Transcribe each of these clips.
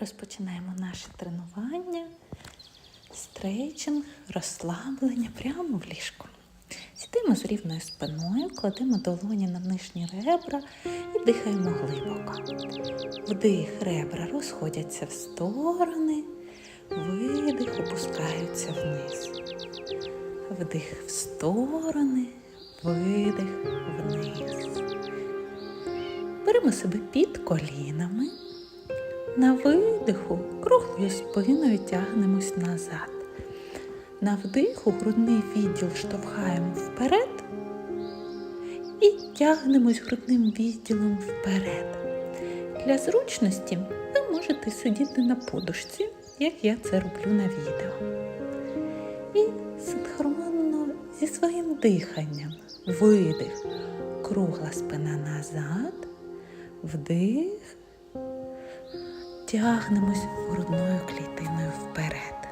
Розпочинаємо наше тренування, стрейчинг, розслаблення прямо в ліжку. Сідемо з рівною спиною, кладемо долоні на нижні ребра і дихаємо глибоко. Вдих, ребра розходяться в сторони, видих, опускаються вниз. Вдих в сторони, видих вниз. Беремо себе під колінами. На видиху круглою спиною тягнемось назад. На вдиху грудний відділ штовхаємо вперед і тягнемось грудним відділом вперед. Для зручності ви можете сидіти на подушці, як я це роблю на відео. І синхронно зі своїм диханням видих, кругла спина назад, вдих тягнемось грудною клітиною вперед.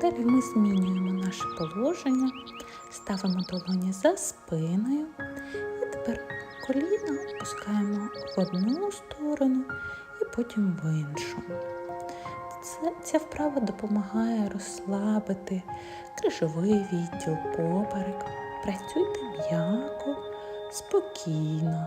Далі ми змінюємо наше положення, ставимо долоні за спиною і тепер коліна опускаємо в одну сторону і потім в іншу. Це, ця вправа допомагає розслабити крижовий відділ, поперек. Працюйте м'яко, спокійно.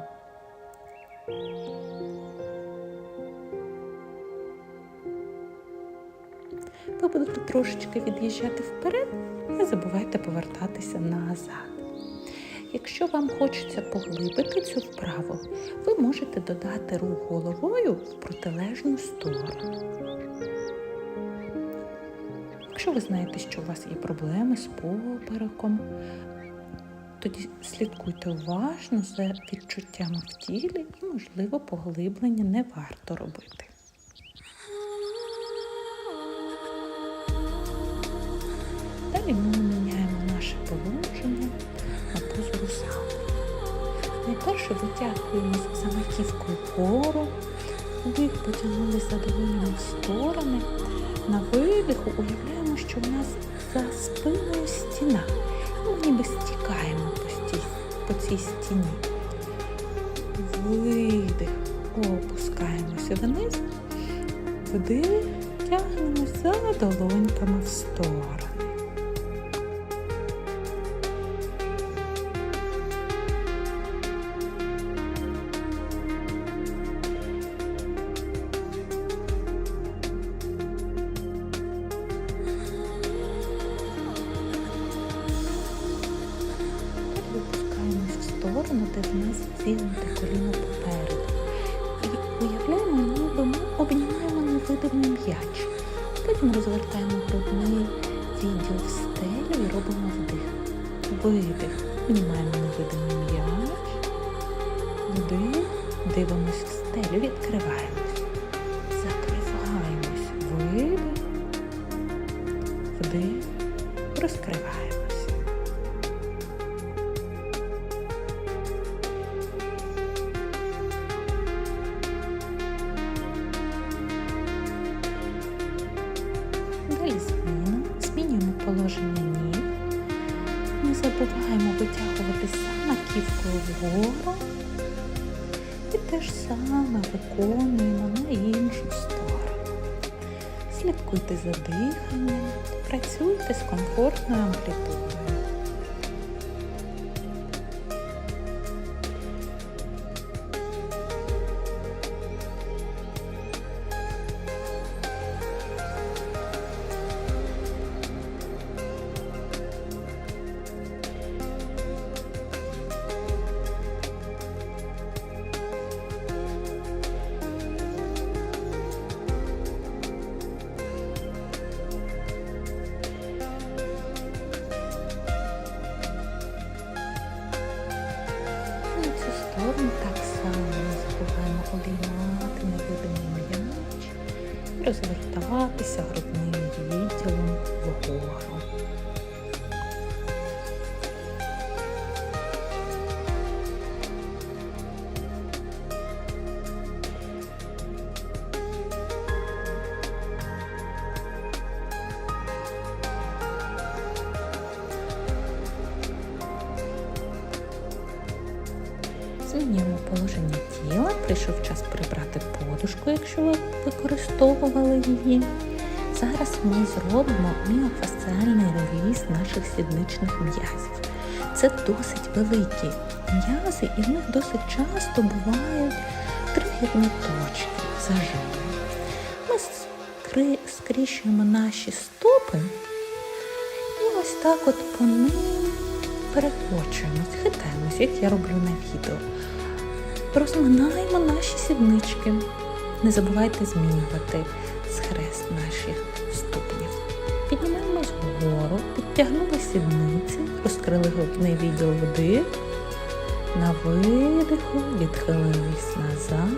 Ви будете трошечки від'їжджати вперед, не забувайте повертатися назад. Якщо вам хочеться поглибити цю вправу, ви можете додати рух головою в протилежну сторону. Якщо ви знаєте, що у вас є проблеми з попереком, тоді слідкуйте уважно за відчуттями в тілі і, можливо, поглиблення не варто робити. Найперше витягуємося за маківкою вгору, вдих потягнули за долонями в сторони. На видиху уявляємо, що в нас за спиною стіна. Ми ніби стікаємо по, стій, по цій стіні. Видих, опускаємося вниз, вдих, тягнемось за долоньками в сторони. Сторону, де в нас зігнуте коліно попереду. Уявляємо, ніби ми обнімаємо невидимий м'яч. Потім розвертаємо грудний відділ в стелю і робимо вдих. Видих. Обнімаємо невидимий м'яч. Вдих. Дивимось в стелю, відкриваємось. Закриваємось. Видих. Вдих. Розкриваємось. Положення ніг. Не забуваємо витягуватися маківкою вгору. І те ж саме виконуємо на іншу сторону. Слідкуйте за диханням, працюйте з комфортною амплітудою. Сторону так само не забуваємо обіймати невидимий м'яч і розвертатися грудним положення тіла. Прийшов час прибрати подушку, якщо ви використовували її. Зараз ми зробимо міофасціальний реліз наших сідничних м'язів. Це досить великі м'язи, і в них досить часто бувають тригерні точки, зажими. Ми скріщуємо наші стопи і ось так от по ним перекочуємось, хитаємось, як я роблю на відео. Розминаємо наші сіднички. Не забувайте змінювати схрест наших ступнів. Піднімаємось вгору, підтягнули сідниці, розкрили грудний відділ вдих. На видиху відхилились назад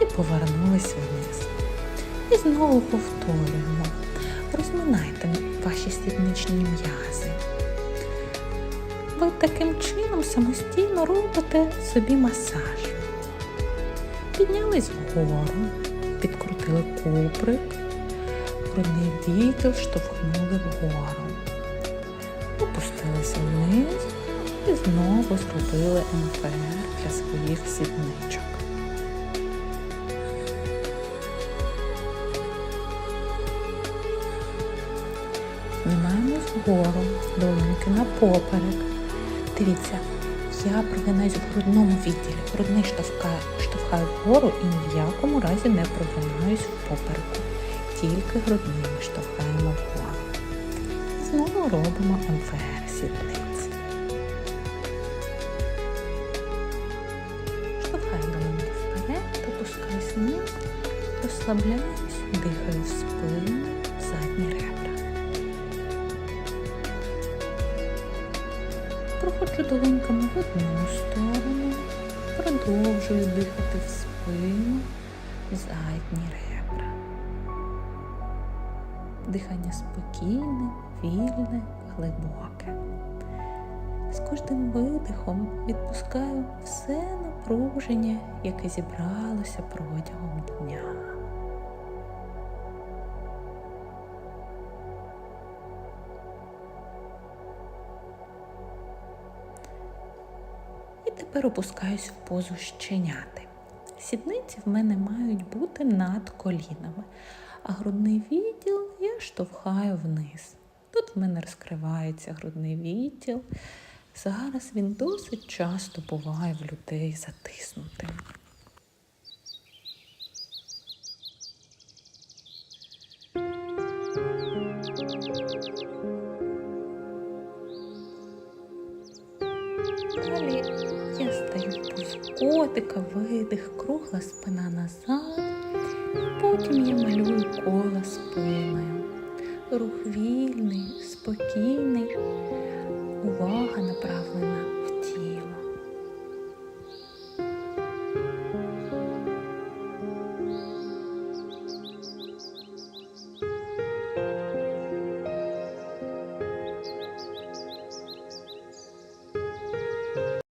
і повернулись вниз. І знову повторюємо. Розминайте ваші сідничні м'язи. Ви таким чином самостійно робите собі масаж. Піднялись вгору, підкрутили куприк, грудний відділ штовхнули вгору. Опустилися вниз і знову зробили МФР для своїх сідничок. Знімаємось вгору, долоньки на поперек. Дивіться, я прогинаюсь в грудному відділі. Грудний штовхаю, штовхаю вгору і ні в якому разі не прогинаюсь в попереку. Тільки грудними штовхаємо вгору. Знову робимо МФР сідниць. Штовхаю долоньки вперед, опускаюсь вниз, розслабляюсь, Проходжу долоньками в одну сторону, продовжую дихати в спину, задні ребра. Дихання спокійне, вільне, глибоке. З кожним видихом відпускаю все напруження, яке зібралося протягом дня. Тепер опускаюсь в позу щеняти. Сідниці в мене мають бути над колінами, а грудний відділ я штовхаю вниз. Тут в мене розкривається грудний відділ. Зараз він досить часто буває в людей затиснутим. Далі я стаю в котика, видих, кругла спина назад. Потім я малюю коло спиною. Рух вільний, спокійний, увага направлена